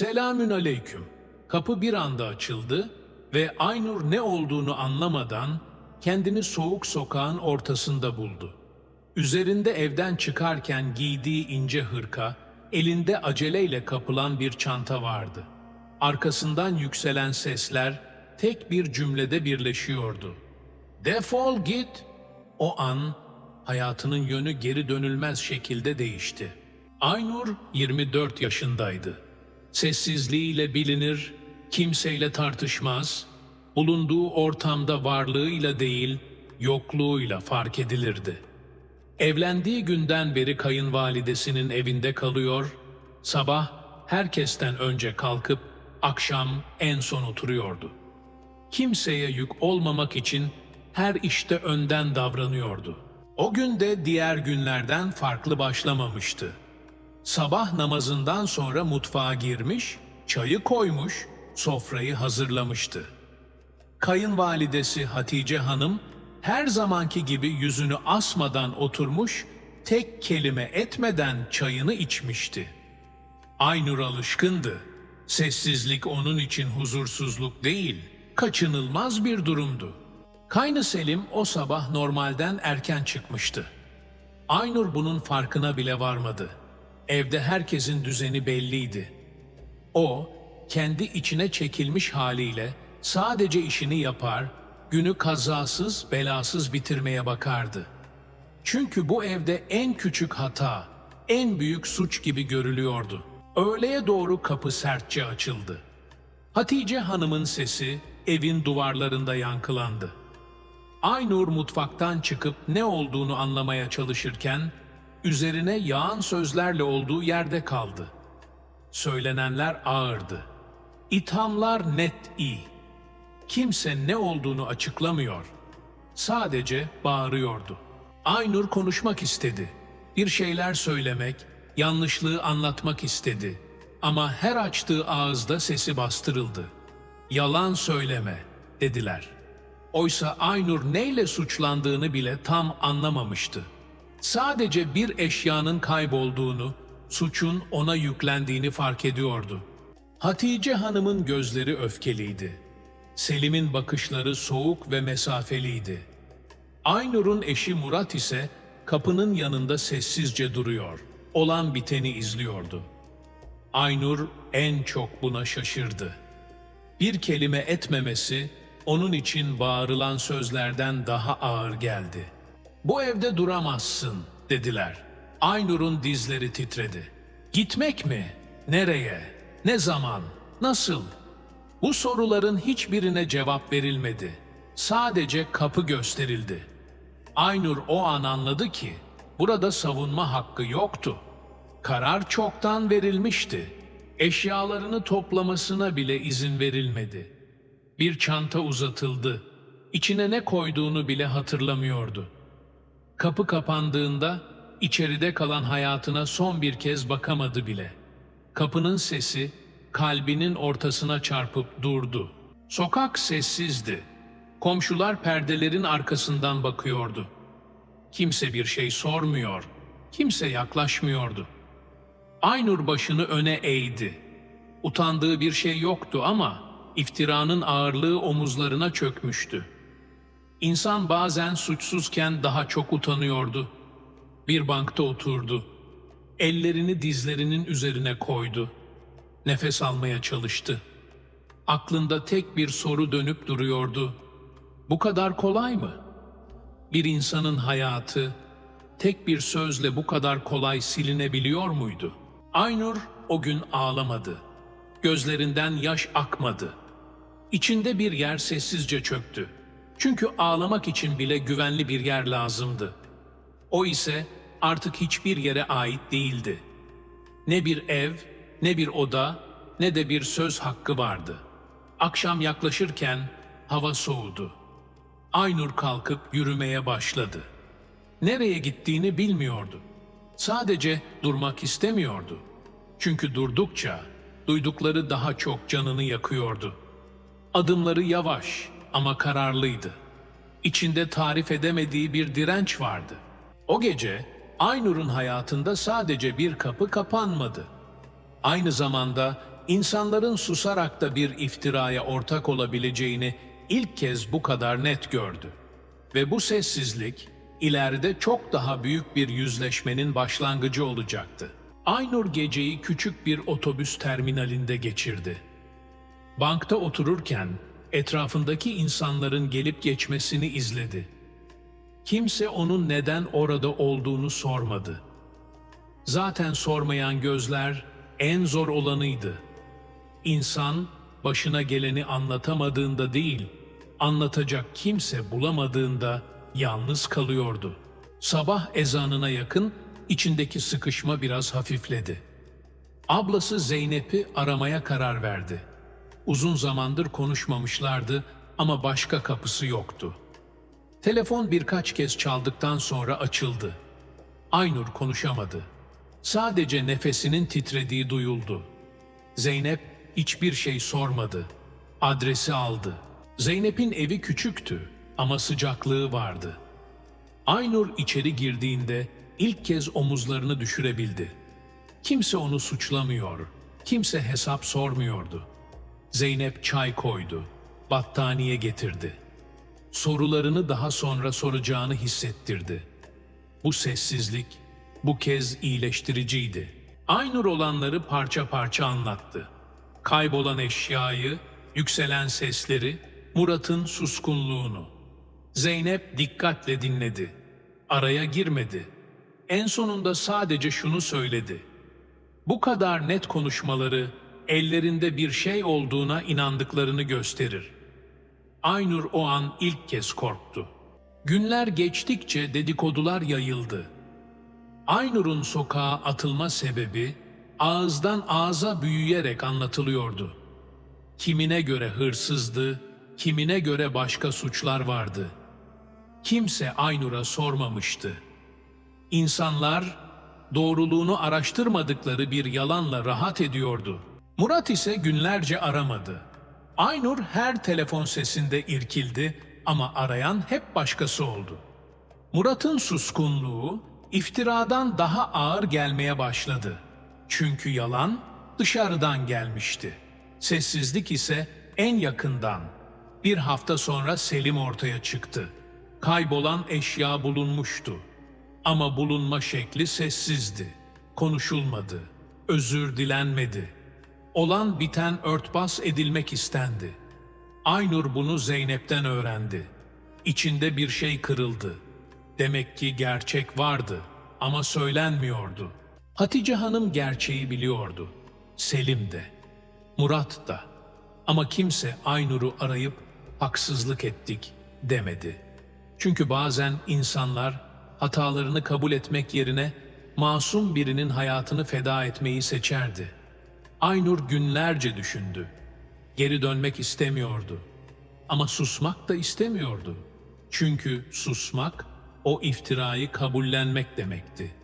Selamün aleyküm. Kapı bir anda açıldı ve Aynur ne olduğunu anlamadan kendini soğuk sokağın ortasında buldu. Üzerinde evden çıkarken giydiği ince hırka, elinde aceleyle kapılan bir çanta vardı. Arkasından yükselen sesler tek bir cümlede birleşiyordu. Defol git! O an hayatının yönü geri dönülmez şekilde değişti. Aynur 24 yaşındaydı. Sessizliğiyle bilinir, kimseyle tartışmaz, bulunduğu ortamda varlığıyla değil, yokluğuyla fark edilirdi. Evlendiği günden beri kayınvalidesinin evinde kalıyor, sabah herkesten önce kalkıp akşam en son oturuyordu. Kimseye yük olmamak için her işte önden davranıyordu. O gün de diğer günlerden farklı başlamamıştı. Sabah namazından sonra mutfağa girmiş, çayı koymuş, sofrayı hazırlamıştı. Kayınvalidesi Hatice Hanım her zamanki gibi yüzünü asmadan oturmuş, tek kelime etmeden çayını içmişti. Aynur alışkındı. Sessizlik onun için huzursuzluk değil, kaçınılmaz bir durumdu. Kaynı Selim o sabah normalden erken çıkmıştı. Aynur bunun farkına bile varmadı. Evde herkesin düzeni belliydi. O, kendi içine çekilmiş haliyle sadece işini yapar, günü kazasız belasız bitirmeye bakardı. Çünkü bu evde en küçük hata, en büyük suç gibi görülüyordu. Öğleye doğru kapı sertçe açıldı. Hatice Hanım'ın sesi evin duvarlarında yankılandı. Aynur mutfaktan çıkıp ne olduğunu anlamaya çalışırken üzerine yağan sözlerle olduğu yerde kaldı. Söylenenler ağırdı. İthamlar net iyi. Kimse ne olduğunu açıklamıyor. Sadece bağırıyordu. Aynur konuşmak istedi. Bir şeyler söylemek, yanlışlığı anlatmak istedi. Ama her açtığı ağızda sesi bastırıldı. Yalan söyleme dediler. Oysa Aynur neyle suçlandığını bile tam anlamamıştı. Sadece bir eşyanın kaybolduğunu, suçun ona yüklendiğini fark ediyordu. Hatice Hanım'ın gözleri öfkeliydi. Selim'in bakışları soğuk ve mesafeliydi. Aynur'un eşi Murat ise kapının yanında sessizce duruyor. Olan biteni izliyordu. Aynur en çok buna şaşırdı. Bir kelime etmemesi onun için bağırılan sözlerden daha ağır geldi. Bu evde duramazsın dediler. Aynur'un dizleri titredi. Gitmek mi? Nereye? Ne zaman? Nasıl? Bu soruların hiçbirine cevap verilmedi. Sadece kapı gösterildi. Aynur o an anladı ki burada savunma hakkı yoktu. Karar çoktan verilmişti. Eşyalarını toplamasına bile izin verilmedi. Bir çanta uzatıldı. İçine ne koyduğunu bile hatırlamıyordu. Kapı kapandığında içeride kalan hayatına son bir kez bakamadı bile. Kapının sesi kalbinin ortasına çarpıp durdu. Sokak sessizdi. Komşular perdelerin arkasından bakıyordu. Kimse bir şey sormuyor. Kimse yaklaşmıyordu. Aynur başını öne eğdi. Utandığı bir şey yoktu ama iftiranın ağırlığı omuzlarına çökmüştü. İnsan bazen suçsuzken daha çok utanıyordu. Bir bankta oturdu. Ellerini dizlerinin üzerine koydu. Nefes almaya çalıştı. Aklında tek bir soru dönüp duruyordu. Bu kadar kolay mı? Bir insanın hayatı tek bir sözle bu kadar kolay silinebiliyor muydu? Aynur o gün ağlamadı. Gözlerinden yaş akmadı. İçinde bir yer sessizce çöktü. Çünkü ağlamak için bile güvenli bir yer lazımdı. O ise artık hiçbir yere ait değildi. Ne bir ev, ne bir oda, ne de bir söz hakkı vardı. Akşam yaklaşırken hava soğudu. Aynur kalkıp yürümeye başladı. Nereye gittiğini bilmiyordu. Sadece durmak istemiyordu. Çünkü durdukça duydukları daha çok canını yakıyordu. Adımları yavaş ama kararlıydı. İçinde tarif edemediği bir direnç vardı. O gece Aynur'un hayatında sadece bir kapı kapanmadı. Aynı zamanda insanların susarak da bir iftiraya ortak olabileceğini ilk kez bu kadar net gördü. Ve bu sessizlik ileride çok daha büyük bir yüzleşmenin başlangıcı olacaktı. Aynur geceyi küçük bir otobüs terminalinde geçirdi. Bankta otururken etrafındaki insanların gelip geçmesini izledi. Kimse onun neden orada olduğunu sormadı. Zaten sormayan gözler en zor olanıydı. İnsan başına geleni anlatamadığında değil, anlatacak kimse bulamadığında yalnız kalıyordu. Sabah ezanına yakın içindeki sıkışma biraz hafifledi. Ablası Zeynep'i aramaya karar verdi. Uzun zamandır konuşmamışlardı ama başka kapısı yoktu. Telefon birkaç kez çaldıktan sonra açıldı. Aynur konuşamadı. Sadece nefesinin titrediği duyuldu. Zeynep hiçbir şey sormadı. Adresi aldı. Zeynep'in evi küçüktü ama sıcaklığı vardı. Aynur içeri girdiğinde ilk kez omuzlarını düşürebildi. Kimse onu suçlamıyor, kimse hesap sormuyordu. Zeynep çay koydu, battaniye getirdi. Sorularını daha sonra soracağını hissettirdi. Bu sessizlik bu kez iyileştiriciydi. Aynur olanları parça parça anlattı. Kaybolan eşyayı, yükselen sesleri, Murat'ın suskunluğunu. Zeynep dikkatle dinledi. Araya girmedi. En sonunda sadece şunu söyledi. Bu kadar net konuşmaları ellerinde bir şey olduğuna inandıklarını gösterir. Aynur o an ilk kez korktu. Günler geçtikçe dedikodular yayıldı. Aynur'un sokağa atılma sebebi ağızdan ağza büyüyerek anlatılıyordu. Kimine göre hırsızdı, kimine göre başka suçlar vardı. Kimse Aynur'a sormamıştı. İnsanlar doğruluğunu araştırmadıkları bir yalanla rahat ediyordu. Murat ise günlerce aramadı. Aynur her telefon sesinde irkildi ama arayan hep başkası oldu. Murat'ın suskunluğu iftiradan daha ağır gelmeye başladı. Çünkü yalan dışarıdan gelmişti. Sessizlik ise en yakından. Bir hafta sonra Selim ortaya çıktı. Kaybolan eşya bulunmuştu. Ama bulunma şekli sessizdi. Konuşulmadı. Özür dilenmedi. Olan biten örtbas edilmek istendi. Aynur bunu Zeynep'ten öğrendi. İçinde bir şey kırıldı. Demek ki gerçek vardı ama söylenmiyordu. Hatice Hanım gerçeği biliyordu. Selim de. Murat da. Ama kimse Aynur'u arayıp haksızlık ettik demedi. Çünkü bazen insanlar hatalarını kabul etmek yerine masum birinin hayatını feda etmeyi seçerdi. Aynur günlerce düşündü. Geri dönmek istemiyordu. Ama susmak da istemiyordu. Çünkü susmak o iftirayı kabullenmek demekti.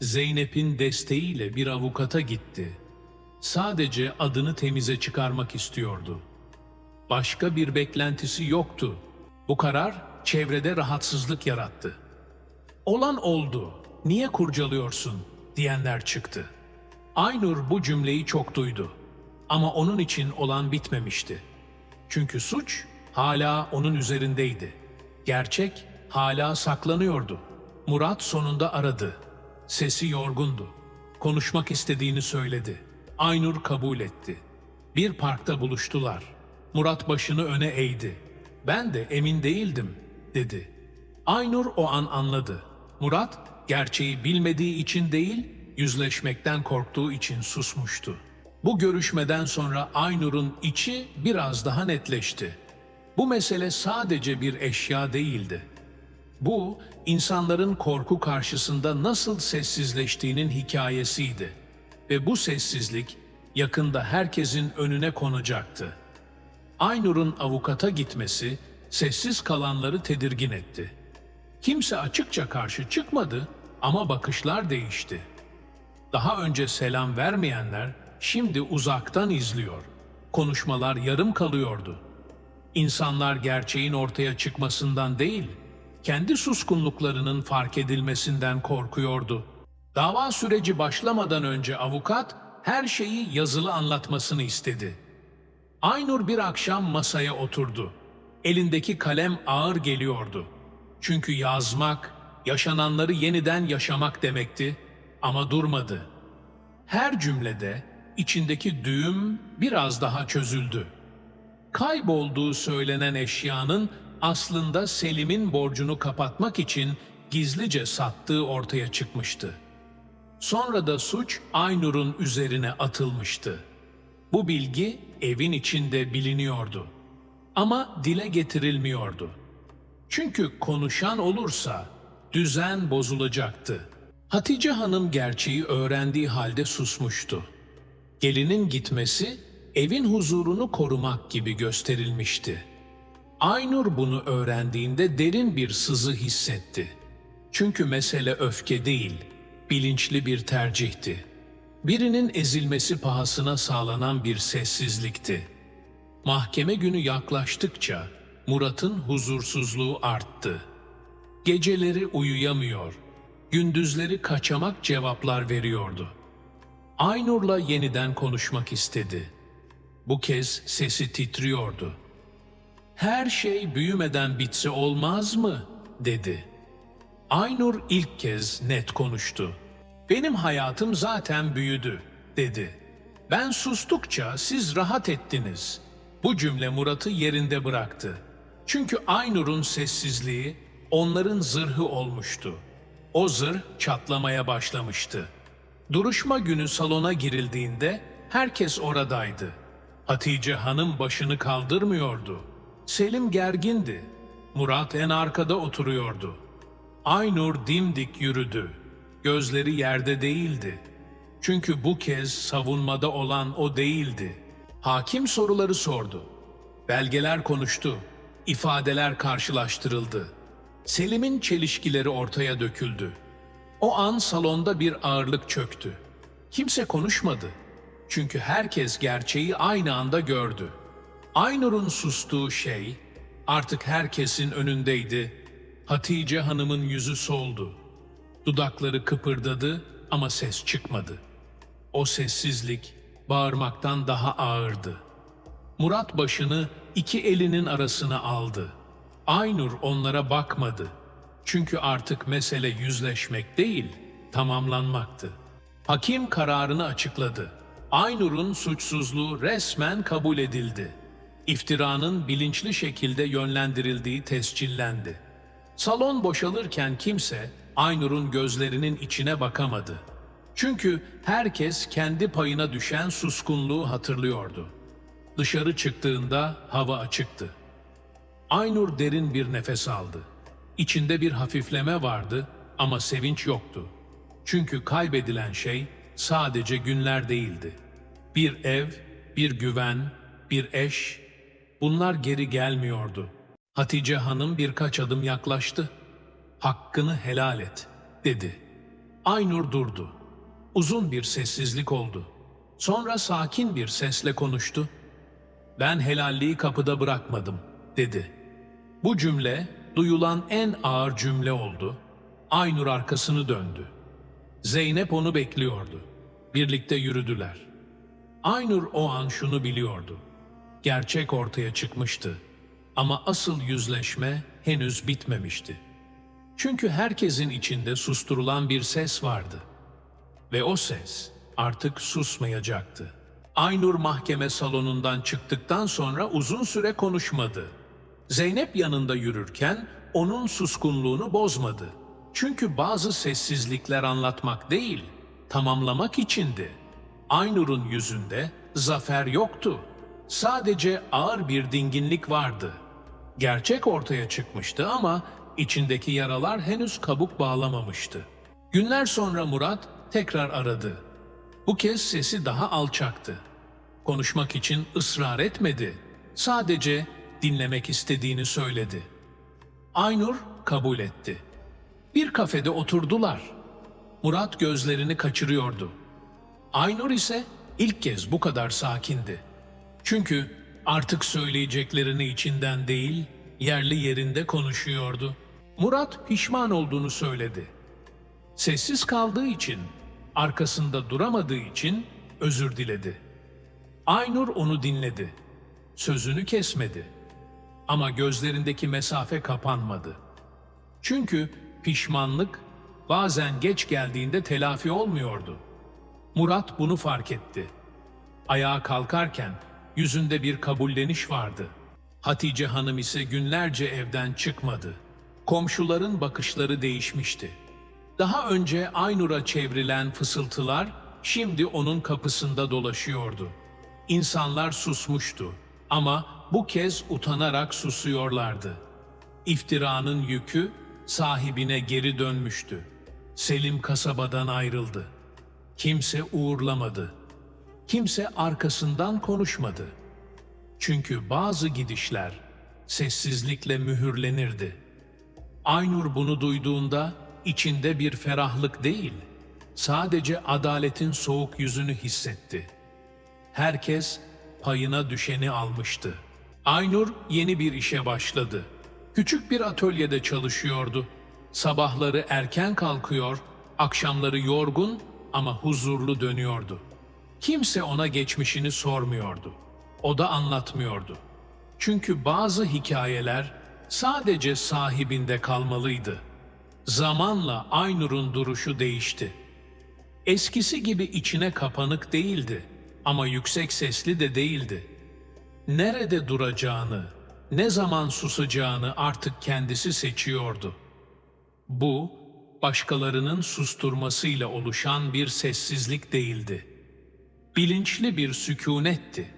Zeynep'in desteğiyle bir avukata gitti. Sadece adını temize çıkarmak istiyordu. Başka bir beklentisi yoktu. Bu karar çevrede rahatsızlık yarattı. Olan oldu, niye kurcalıyorsun diyenler çıktı. Aynur bu cümleyi çok duydu. Ama onun için olan bitmemişti. Çünkü suç hala onun üzerindeydi. Gerçek hala saklanıyordu. Murat sonunda aradı. Sesi yorgundu. Konuşmak istediğini söyledi. Aynur kabul etti. Bir parkta buluştular. Murat başını öne eğdi. Ben de emin değildim, dedi. Aynur o an anladı. Murat, gerçeği bilmediği için değil, yüzleşmekten korktuğu için susmuştu. Bu görüşmeden sonra Aynur'un içi biraz daha netleşti. Bu mesele sadece bir eşya değildi. Bu, insanların korku karşısında nasıl sessizleştiğinin hikayesiydi. Ve bu sessizlik yakında herkesin önüne konacaktı. Aynur'un avukata gitmesi sessiz kalanları tedirgin etti. Kimse açıkça karşı çıkmadı ama bakışlar değişti. Daha önce selam vermeyenler şimdi uzaktan izliyor. Konuşmalar yarım kalıyordu. İnsanlar gerçeğin ortaya çıkmasından değil, kendi suskunluklarının fark edilmesinden korkuyordu. Dava süreci başlamadan önce avukat her şeyi yazılı anlatmasını istedi. Aynur bir akşam masaya oturdu. Elindeki kalem ağır geliyordu. Çünkü yazmak, yaşananları yeniden yaşamak demekti ama durmadı. Her cümlede içindeki düğüm biraz daha çözüldü. Kaybolduğu söylenen eşyanın aslında Selim'in borcunu kapatmak için gizlice sattığı ortaya çıkmıştı. Sonra da suç Aynur'un üzerine atılmıştı. Bu bilgi evin içinde biliniyordu. Ama dile getirilmiyordu. Çünkü konuşan olursa düzen bozulacaktı. Hatice Hanım gerçeği öğrendiği halde susmuştu. Gelinin gitmesi evin huzurunu korumak gibi gösterilmişti. Aynur bunu öğrendiğinde derin bir sızı hissetti. Çünkü mesele öfke değil, bilinçli bir tercihti. Birinin ezilmesi pahasına sağlanan bir sessizlikti. Mahkeme günü yaklaştıkça Murat'ın huzursuzluğu arttı. Geceleri uyuyamıyor, gündüzleri kaçamak cevaplar veriyordu. Aynur'la yeniden konuşmak istedi. Bu kez sesi titriyordu. Her şey büyümeden bitse olmaz mı? dedi. Aynur ilk kez net konuştu. Benim hayatım zaten büyüdü, dedi. Ben sustukça siz rahat ettiniz. Bu cümle Murat'ı yerinde bıraktı. Çünkü Aynur'un sessizliği onların zırhı olmuştu. O zırh çatlamaya başlamıştı. Duruşma günü salona girildiğinde herkes oradaydı. Hatice Hanım başını kaldırmıyordu. Selim gergindi. Murat en arkada oturuyordu. Aynur dimdik yürüdü. Gözleri yerde değildi. Çünkü bu kez savunmada olan o değildi. Hakim soruları sordu. Belgeler konuştu. İfadeler karşılaştırıldı. Selim'in çelişkileri ortaya döküldü. O an salonda bir ağırlık çöktü. Kimse konuşmadı. Çünkü herkes gerçeği aynı anda gördü. Aynur'un sustuğu şey artık herkesin önündeydi. Hatice Hanım'ın yüzü soldu. Dudakları kıpırdadı ama ses çıkmadı. O sessizlik bağırmaktan daha ağırdı. Murat başını iki elinin arasına aldı. Aynur onlara bakmadı. Çünkü artık mesele yüzleşmek değil, tamamlanmaktı. Hakim kararını açıkladı. Aynur'un suçsuzluğu resmen kabul edildi. İftiranın bilinçli şekilde yönlendirildiği tescillendi. Salon boşalırken kimse Aynur'un gözlerinin içine bakamadı. Çünkü herkes kendi payına düşen suskunluğu hatırlıyordu. Dışarı çıktığında hava açıktı. Aynur derin bir nefes aldı. İçinde bir hafifleme vardı ama sevinç yoktu. Çünkü kaybedilen şey sadece günler değildi. Bir ev, bir güven, bir eş, bunlar geri gelmiyordu. Hatice Hanım birkaç adım yaklaştı. Hakkını helal et, dedi. Aynur durdu. Uzun bir sessizlik oldu. Sonra sakin bir sesle konuştu. Ben helalliği kapıda bırakmadım, dedi. Bu cümle duyulan en ağır cümle oldu. Aynur arkasını döndü. Zeynep onu bekliyordu. Birlikte yürüdüler. Aynur o an şunu biliyordu. Gerçek ortaya çıkmıştı. Ama asıl yüzleşme henüz bitmemişti. Çünkü herkesin içinde susturulan bir ses vardı. Ve o ses artık susmayacaktı. Aynur mahkeme salonundan çıktıktan sonra uzun süre konuşmadı. Zeynep yanında yürürken onun suskunluğunu bozmadı. Çünkü bazı sessizlikler anlatmak değil, tamamlamak içindi. Aynur'un yüzünde zafer yoktu. Sadece ağır bir dinginlik vardı. Gerçek ortaya çıkmıştı ama içindeki yaralar henüz kabuk bağlamamıştı. Günler sonra Murat tekrar aradı. Bu kez sesi daha alçaktı. Konuşmak için ısrar etmedi. Sadece dinlemek istediğini söyledi. Aynur kabul etti. Bir kafede oturdular. Murat gözlerini kaçırıyordu. Aynur ise ilk kez bu kadar sakindi. Çünkü artık söyleyeceklerini içinden değil, yerli yerinde konuşuyordu. Murat pişman olduğunu söyledi. Sessiz kaldığı için, arkasında duramadığı için özür diledi. Aynur onu dinledi. Sözünü kesmedi. Ama gözlerindeki mesafe kapanmadı. Çünkü pişmanlık bazen geç geldiğinde telafi olmuyordu. Murat bunu fark etti. Ayağa kalkarken yüzünde bir kabulleniş vardı. Hatice Hanım ise günlerce evden çıkmadı. Komşuların bakışları değişmişti. Daha önce Aynur'a çevrilen fısıltılar şimdi onun kapısında dolaşıyordu. İnsanlar susmuştu ama bu kez utanarak susuyorlardı. İftiranın yükü sahibine geri dönmüştü. Selim kasabadan ayrıldı. Kimse uğurlamadı. Kimse arkasından konuşmadı. Çünkü bazı gidişler sessizlikle mühürlenirdi. Aynur bunu duyduğunda içinde bir ferahlık değil, sadece adaletin soğuk yüzünü hissetti. Herkes payına düşeni almıştı. Aynur yeni bir işe başladı. Küçük bir atölyede çalışıyordu. Sabahları erken kalkıyor, akşamları yorgun ama huzurlu dönüyordu. Kimse ona geçmişini sormuyordu. O da anlatmıyordu. Çünkü bazı hikayeler sadece sahibinde kalmalıydı. Zamanla Aynur'un duruşu değişti. Eskisi gibi içine kapanık değildi ama yüksek sesli de değildi. Nerede duracağını, ne zaman susacağını artık kendisi seçiyordu. Bu, başkalarının susturmasıyla oluşan bir sessizlik değildi. Bilinçli bir sükunetti.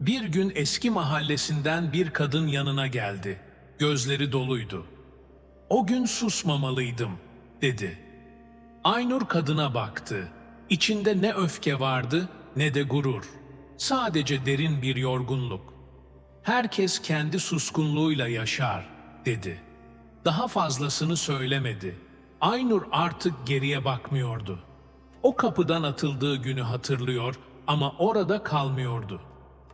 Bir gün eski mahallesinden bir kadın yanına geldi. Gözleri doluydu. O gün susmamalıydım, dedi. Aynur kadına baktı. İçinde ne öfke vardı ne de gurur. Sadece derin bir yorgunluk. Herkes kendi suskunluğuyla yaşar, dedi. Daha fazlasını söylemedi. Aynur artık geriye bakmıyordu. O kapıdan atıldığı günü hatırlıyor ama orada kalmıyordu.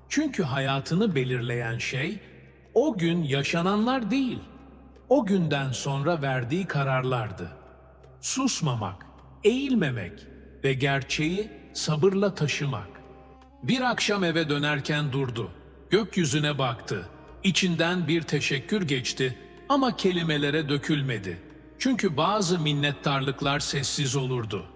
Çünkü hayatını belirleyen şey o gün yaşananlar değil, o günden sonra verdiği kararlardı. Susmamak, eğilmemek ve gerçeği sabırla taşımak. Bir akşam eve dönerken durdu. Gökyüzüne baktı. İçinden bir teşekkür geçti ama kelimelere dökülmedi. Çünkü bazı minnettarlıklar sessiz olurdu.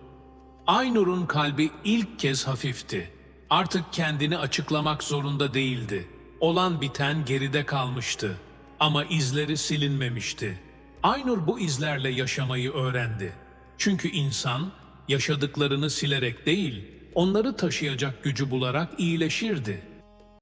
Aynur'un kalbi ilk kez hafifti. Artık kendini açıklamak zorunda değildi. Olan biten geride kalmıştı. Ama izleri silinmemişti. Aynur bu izlerle yaşamayı öğrendi. Çünkü insan yaşadıklarını silerek değil, onları taşıyacak gücü bularak iyileşirdi.